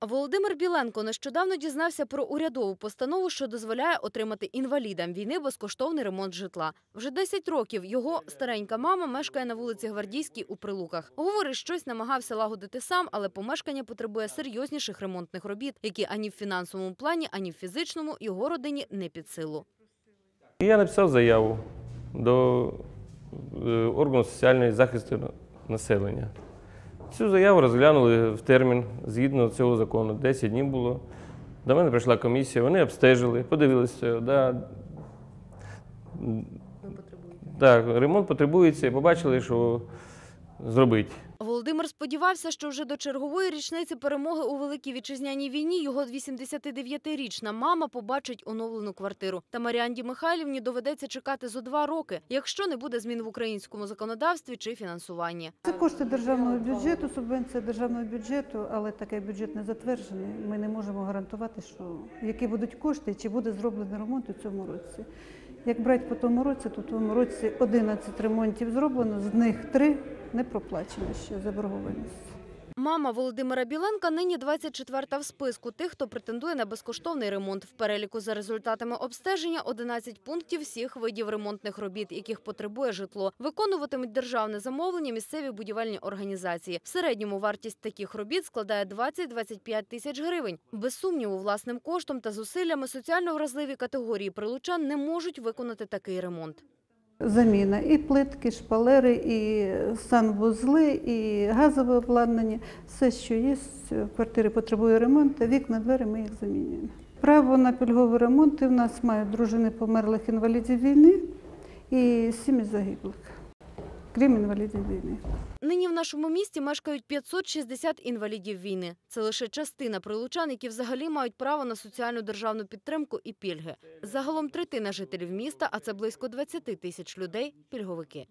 Володимир Біленко нещодавно дізнався про урядову постанову, що дозволяє отримати інвалідам війни безкоштовний ремонт житла. Вже 10 років його старенька мама мешкає на вулиці Гвардійській у Прилуках. Говорить, щось намагався лагодити сам, але помешкання потребує серйозніших ремонтних робіт, які ані в фінансовому плані, ані в фізичному його родині не під силу. Я написав заяву до е, органу соціального захисту населення. Цю заяву розглянули в термін згідно цього закону. 10 днів було. До мене прийшла комісія, вони обстежили, подивилися. Да, так, ремонт потребується, і побачили, що зробити. Володимир сподівався, що вже до чергової річниці перемоги у Великій Вітчизняній війні його 89-річна мама побачить оновлену квартиру. Та Маріанді Михайлівні доведеться чекати зо два роки, якщо не буде змін в українському законодавстві чи фінансуванні. Це кошти державного бюджету, субвенція державного бюджету, але такий бюджет не затверджений. Ми не можемо гарантувати, що які будуть кошти, чи буде зроблений ремонт у цьому році. Як брати по тому році, то в тому році 11 ремонтів зроблено, з них 3 не проплачено ще заборгованість. Мама Володимира Біленка нині 24-та в списку тих, хто претендує на безкоштовний ремонт. В переліку за результатами обстеження 11 пунктів всіх видів ремонтних робіт, яких потребує житло. Виконуватимуть державне замовлення місцеві будівельні організації. В середньому вартість таких робіт складає 20-25 тисяч гривень. Без сумніву, власним коштом та зусиллями соціально вразливі категорії прилучан не можуть виконати такий ремонт. Заміна і плитки, шпалери, і санвузли, і газове обладнання. Все, що є в квартирі, потребує ремонту. Вікна, двері ми їх замінюємо. Право на пільгові ремонти в нас мають дружини померлих інвалідів війни і сім'ї загиблих, крім інвалідів війни. Нині в нашому місті мешкають 560 інвалідів війни. Це лише частина прилучан, які взагалі мають право на соціальну державну підтримку і пільги. Загалом третина жителів міста, а це близько 20 тисяч людей – пільговики.